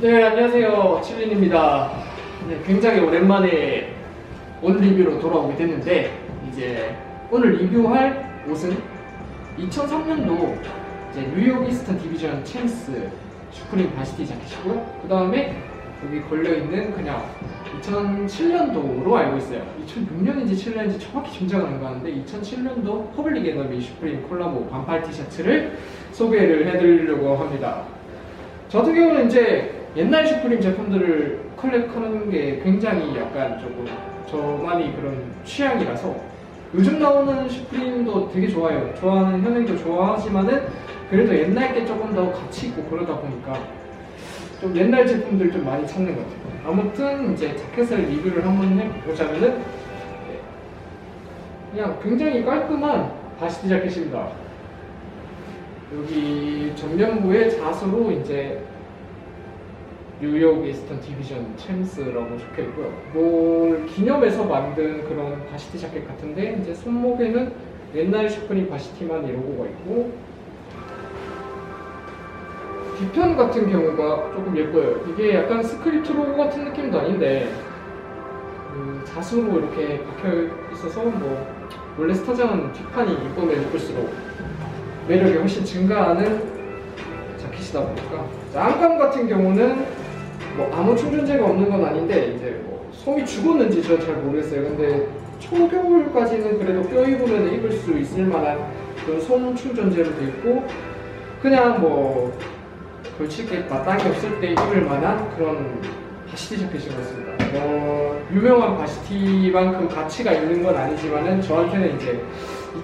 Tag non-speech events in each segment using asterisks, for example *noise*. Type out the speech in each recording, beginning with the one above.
네, 안녕하세요. 칠린입니다. 네, 굉장히 오랜만에 옷 리뷰로 돌아오게 됐는데, 이제 오늘 리뷰할 옷은 2003년도 이제 뉴욕 이스턴 디비전 챔스 슈프림 바시티 자켓이고요. 그 다음에 여기 걸려있는 그냥 2007년도로 알고 있어요. 2006년인지 7년인지 정확히 짐작은 안 가는데 2007년도 퍼블릭 에너미 슈프림 콜라보 반팔 티셔츠를 소개를 해드리려고 합니다. 저 같은 경우는 이제 옛날 슈프림 제품들을 컬렉하는 게 굉장히 약간 조금 저만이 그런 취향이라서 요즘 나오는 슈프림도 되게 좋아요. 좋아하는 현행도 좋아하지만은 그래도 옛날 게 조금 더 가치 있고 그러다 보니까 좀 옛날 제품들 좀 많이 찾는 것 같아요. 아무튼 이제 자켓을 리뷰를 한번 해보자면은 네. 그냥 굉장히 깔끔한 바시티 자켓입니다. 여기 전면부에 자수로 이제 뉴욕 이스턴 디비전 챔스라고 적혀 있고요. 뭘 기념해서 만든 그런 바시티 자켓 같은데 이제 손목에는 옛날 슈프림 바시티만 이 로고가 있고 뒤편 같은 경우가 조금 예뻐요. 이게 약간 스크립트 로고 같은 느낌도 아닌데 그 자수로 이렇게 박혀 있어서 뭐 원래 스타장은 뒷판이 이쁘면 이쁠수록 매력이 훨씬 증가하는 자켓이다 보니까 자, 안감 같은 경우는 뭐 아무 충전재가 없는 건 아닌데 이제 뭐 솜이 죽었는지 저는 잘 모르겠어요. 근데 초겨울까지는 그래도 껴 입으면 입을 수 있을 만한 그런 솜 충전재로 돼 있고 그냥 뭐 걸치게 마땅히 없을 때 입을 만한 그런 바시티 자켓인 것 같습니다. 어, 유명한 바시티만큼 가치가 있는 건 아니지만은 저한테는 이제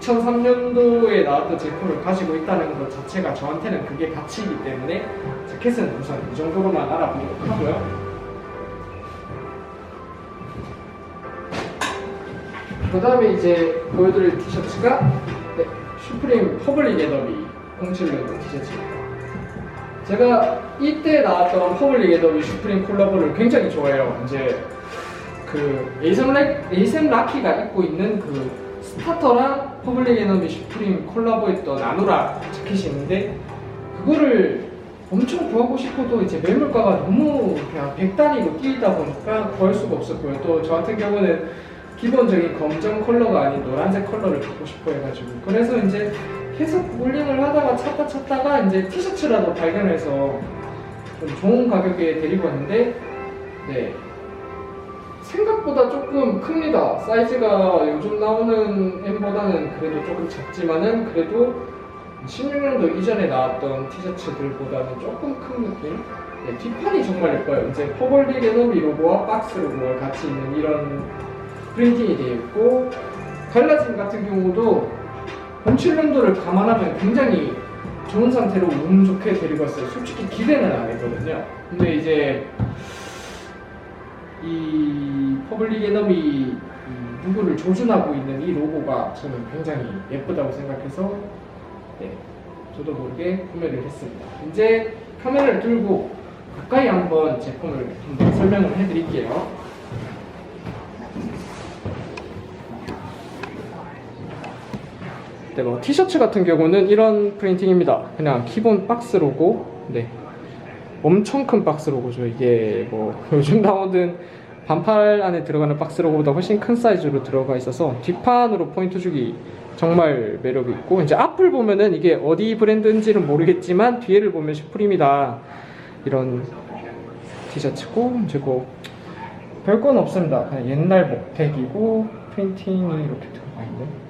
2003년도에 나왔던 제품을 가지고 있다는 것 자체가 저한테는 그게 가치이기 때문에 자켓은 우선 이 정도로만 알아보도록 하고요. 그 다음에 이제 보여드릴 티셔츠가 네, 슈프림 퍼블릭 에더비 07년도 티셔츠입니다. 제가 이때 나왔던 퍼블릭 에더비 슈프림 콜라보를 굉장히 좋아해요. 이제 그 에이셈, 라, 에이셈 라키가 입고 있는 그 스타터랑 퍼블릭 에너미 슈프림 콜라보했던 아노라 자켓이 있는데 그거를 엄청 구하고 싶어도 이제 매물가가 너무 그냥 100단위로 뛰다 보니까 구할 수가 없었고요. 또 저 같은 경우는 기본적인 검정 컬러가 아닌 노란색 컬러를 갖고 싶어 해가지고 그래서 이제 계속 올링을 하다가 찾다 찾다가 이제 티셔츠라도 발견해서 좀 좋은 가격에 데리고 왔는데 네 생각보다 조금 큽니다. 사이즈가 요즘 나오는 M보다는 그래도 조금 작지만은 그래도 16년도 이전에 나왔던 티셔츠들보다는 조금 큰 느낌? 네, 뒷판이 정말 예뻐요. 이제 퍼블릭 에너미 로고와 박스 로고가 같이 있는 이런 프린팅이 되어 있고 갈라짐 같은 경우도 07년도를 감안하면 굉장히 좋은 상태로 운 좋게 데리고 왔어요. 솔직히 기대는 안 했거든요. 근데 이제 이 퍼블릭 에너미 이 누구를 조준하고 있는 이 로고가 저는 굉장히 예쁘다고 생각해서 네, 저도 모르게 구매를 했습니다. 이제 카메라를 들고 가까이 한번 제품을 한번 설명을 해드릴게요. 네, 뭐 티셔츠 같은 경우는 이런 프린팅입니다. 그냥 기본 박스 로고, 네, 엄청 큰 박스 로고죠. 이게 뭐 *laughs* 요즘 나오는 반팔 안에 들어가는 박스 로고보다 훨씬 큰 사이즈로 들어가 있어서 뒷판으로 포인트 주기 정말 매력 있고 이제 앞을 보면은 이게 어디 브랜드인지는 모르겠지만 뒤에를 보면 슈프림이다 이런 티셔츠고 이제 뭐 별건 없습니다. 그냥 옛날 목택이고 프린팅이 이렇게 들어가 있는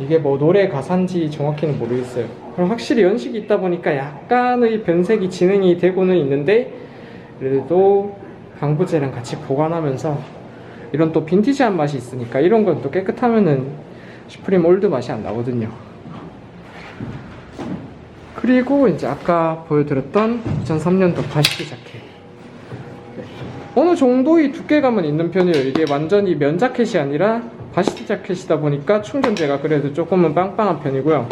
이게 뭐 노래 가사인지 정확히는 모르겠어요. 그럼 확실히 연식이 있다 보니까 약간의 변색이 진행이 되고는 있는데 그래도 방부제랑 같이 보관하면서 이런 또 빈티지한 맛이 있으니까 이런 건 또 깨끗하면은 슈프림 올드 맛이 안 나거든요. 그리고 이제 아까 보여드렸던 2003년도 바시티 자켓. 네. 어느 정도의 두께감은 있는 편이에요. 이게 완전히 면 자켓이 아니라 바시티 자켓이다 보니까 충전재가 그래도 조금은 빵빵한 편이고요.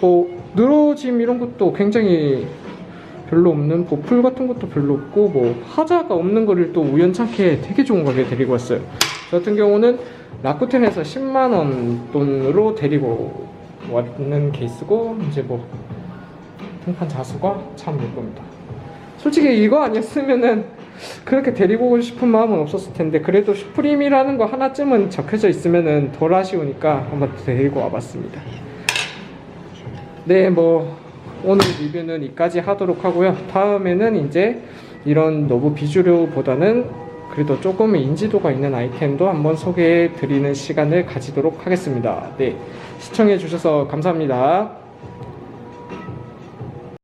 뭐 늘어짐 이런 것도 굉장히 별로 없는 보풀 같은 것도 별로 없고 뭐 하자가 없는 거를 또 우연찮게 되게 좋은 가격에 데리고 왔어요. 저 같은 경우는 라쿠텐에서 10만 원 돈으로 데리고 왔는 케이스고 이제 뭐 등판 자수가 참 예쁩니다. 솔직히 이거 아니었으면은 그렇게 데리고 오고 싶은 마음은 없었을 텐데 그래도 슈프림이라는 거 하나쯤은 적혀져 있으면은 덜 아쉬우니까 한번 데리고 와봤습니다. 네, 뭐 오늘 리뷰는 이까지 하도록 하고요. 다음에는 이제 이런 노브 비주류보다는 그래도 조금 인지도가 있는 아이템도 한번 소개해 드리는 시간을 가지도록 하겠습니다. 네, 시청해 주셔서 감사합니다.